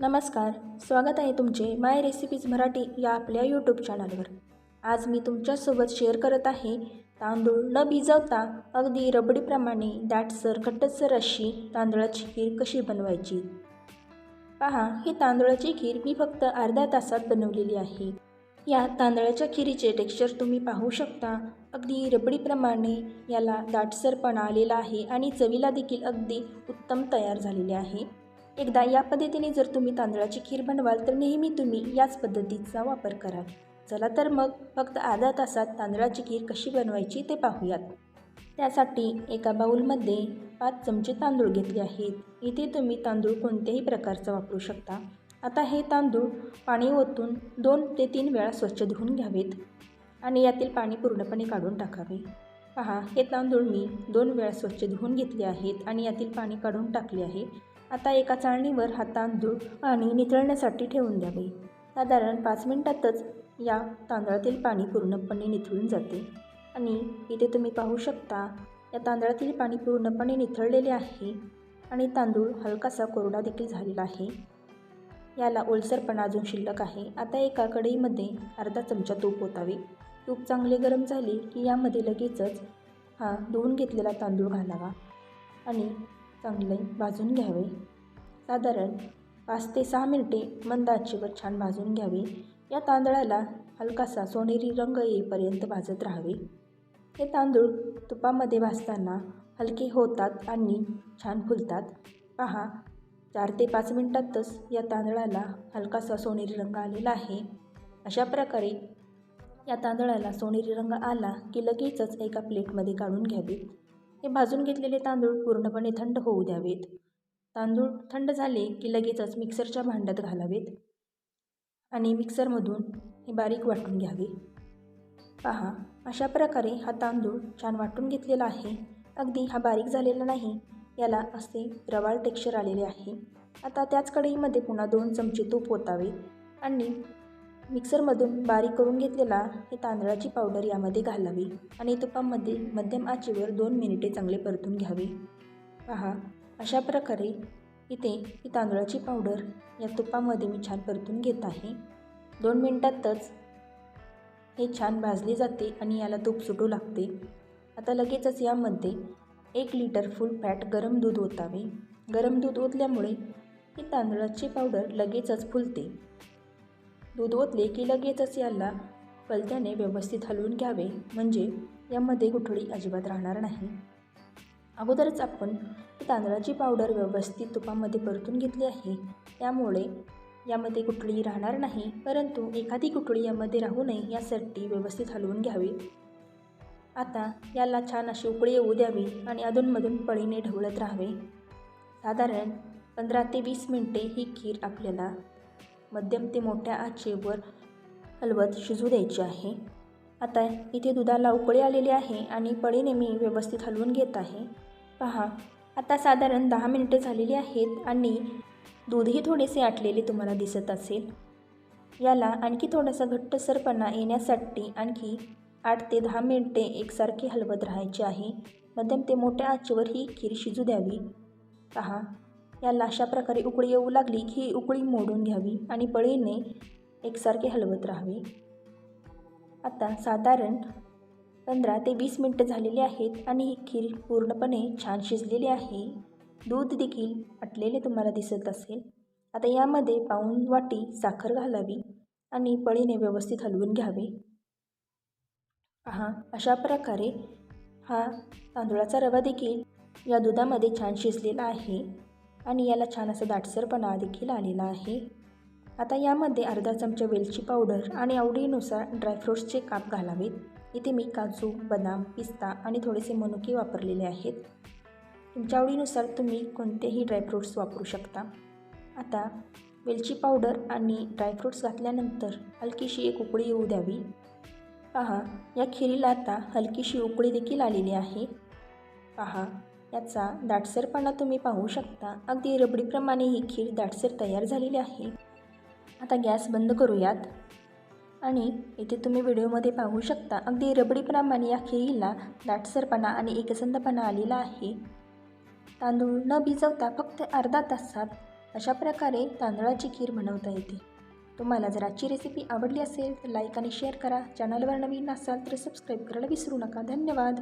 नमस्कार स्वागत आहे तुमचे माय रेसिपीज मराठी या आपल्या यूट्यूब चॅनलवर आज मी तुमच्यासोबत शेअर करत आहे तांदूळ न भिजवता अगदी रबडीप्रमाणे दाटसर घट्टसर अशी तांदळाची खीर कशी बनवायची? पहा ही तांदळाची खीर मी फक्त अर्ध्या तासात बनवलेली आहे. या तांदळाच्या खिरीचे टेक्स्चर तुम्ही पाहू शकता. अगदी रबडीप्रमाणे याला दाटसरपणा आलेला आहे आणि चवीला देखील अगदी उत्तम तयार झालेले आहे. एकदा या पद्धतीने जर तुम्ही तांदळाची खीर बनवाल तर नेहमी तुम्ही याच पद्धतीचा वापर कराल. चला तर मग फक्त अर्धा तासात तांदळाची खीर कशी बनवायची ते पाहूयात. त्यासाठी एका बाऊलमध्ये पाच चमचे तांदूळ घेतले आहेत. इथे तुम्ही तांदूळ कोणत्याही प्रकारचा वापरू शकता. आता हे तांदूळ पाणी ओतून दोन ते तीन वेळा स्वच्छ धुवून घ्यावेत आणि यातील पाणी पूर्णपणे काढून टाकावे. पहा हे तांदूळ मी दोन वेळा स्वच्छ धुवून घेतले आहेत आणि यातील पाणी काढून टाकले आहे. आता एका चाळणीवर हा तांदूळ पाणी निथळण्यासाठी ठेवून द्यावे. साधारण पाच मिनटातच या तांदळातील पाणी पूर्णपणे निथळून जाते. आणि इथे तुम्ही पाहू शकता या तांदळातील पाणी पूर्णपणे निथळलेले आहे आणि तांदूळ हलकासा कोरडा देखील झालेला आहे. याला ओलसरपणा अजून शिल्लक आहे. आता एका कढईमध्ये अर्धा चमचा तूप ओतावे. तूप चांगले गरम झाले की यामध्ये लगेचच हा धुवून घेतलेला तांदूळ घालावा. आणि चांगले भाजून घ्यावे. साधारण पाच ते सहा मिनिटे मंद आचेवर छान भाजून घ्यावे. या तांदळाला हलकासा सोनेरी रंग येईपर्यंत भाजत राहावे. हे तांदूळ तुपामध्ये भाजताना हलके होतात आणि छान फुलतात. पहा चार ते पाच मिनटातच या तांदळाला हलकासा सोनेरी रंग आलेला आहे. अशा प्रकारे या तांदळाला सोनेरी रंग आला की लगेचच एका प्लेटमध्ये काढून घ्यावेत हे भाजून घेतलेले तांदूळ पूर्णपणे थंड होऊ द्यावेत. तांदूळ थंड झाले की लगेचच मिक्सरच्या भांड्यात घालावेत आणि मिक्सरमधून हे बारीक वाटून घ्यावे. पहा अशा प्रकारे हा तांदूळ छान वाटून घेतलेला आहे. अगदी हा बारीक झालेला नाही याला असे रवाळ टेक्स्चर आलेले आहे. आता त्याच कढईमध्ये पुन्हा दोन चमचे तूप ओतावे आणि मिक्सरमधून बारीक करून घेतलेला हे तांदळाची पावडर यामध्ये घालावी आणि तुपामध्ये मध्यम आचेवर दोन मिनिटे चांगले परतून घ्यावे. पहा अशा प्रकारे इथे ही तांदळाची पावडर या तुपामध्ये मी छान परतून घेत आहे. दोन मिनटातच हे छान भाजले जाते आणि याला तूप सुटू लागते. आता लगेचच यामध्ये एक लिटर फुल फॅट गरम दूध ओतावे. गरम दूध ओतल्यामुळे ही तांदळाची पावडर लगेचच फुलते. दूध ओतले की लगेचच याला पलत्याने व्यवस्थित हलवून घ्यावे म्हणजे यामध्ये गुठळी अजिबात राहणार नाही. अगोदरच आपण तांदळाची पावडर व्यवस्थित तुपामध्ये परतून घेतली आहे. त्यामुळे यामध्ये गुठळी राहणार नाही परंतु एखादी गुठळी यामध्ये राहू नये यासाठी व्यवस्थित हलवून घ्यावी. आता याला छान अशी उकळी येऊ द्यावी आणि अधूनमधून पळीने ढवळत राहावे. साधारण पंधरा ते वीस मिनटे ही खीर आपल्याला मध्यम ते मोठ्या आचेवर हलवत शिजू द्यायची आहे. आता इथे दुधाला उकळी आलेली आहे आणि पळीने मी व्यवस्थित हलवून घेत आहे. पहा आता साधारण दहा मिनिटे झालेली आहेत आणि दूधही थोडेसे आटलेले तुम्हाला दिसत असेल. याला आणखी थोडासा घट्टसरपणा येण्यासाठी आणखी आठ ते दहा मिनिटे एकसारखे हलवत राहायचे आहे. मध्यम ते मोठ्या आचेवर ही खीर शिजू द्यावी. पहा याला अशा प्रकारे उकळी येऊ लागली की ही उकळी मोडून घ्यावी आणि पळीने एकसारखे हलवत राहावे. आता साधारण पंधरा ते वीस मिनटं झालेली आहेत आणि ही खीर पूर्णपणे छान शिजलेली आहे. दूध देखील आटलेले तुम्हाला दिसत असेल. आता यामध्ये पाऊण वाटी साखर घालावी आणि पळीने व्यवस्थित हलवून घ्यावे. हा अशा प्रकारे हा तांदूळाचा रवा देखील या दुधामध्ये छान शिजलेला आहे. आणि याला छान असा दाटसरपणा देखील आलेला आहे. आता यामध्ये अर्धा चमचा वेलची पावडर आणि आवडीनुसार ड्रायफ्रूट्सचे काप घालावेत. इथे मी काजू बदाम पिस्ता आणि थोडेसे मनुके वापरलेले आहेत. तुमच्या आवडीनुसार तुम्ही कोणतेही ड्रायफ्रूट्स वापरू शकता. आता वेलची पावडर आणि ड्रायफ्रूट्स घातल्यानंतर हलकीशी एक उकळी येऊ द्यावी. पहा या खिरीला आता हलकीशी उकळी देखील आलेली आहे. पहा याचा दाटसरपणा तुम्ही पाहू शकता. अगदी रबडीप्रमाणे ही खीर दाटसर तयार झालेली आहे. आता गॅस बंद करूयात. आणि इथे तुम्ही व्हिडिओमध्ये पाहू शकता अगदी रबडीप्रमाणे या खिरीला दाटसरपणा आणि एकसंधपणा आलेला आहे. तांदूळ न भिजवता फक्त अर्धा तासात अशा प्रकारे तांदळाची खीर बनवता येते. तुम्हाला जर आजची रेसिपी आवडली असेल तर लाईक आणि शेअर करा. चॅनलवर नवीन असाल तर सबस्क्राईब करायला विसरू नका. धन्यवाद!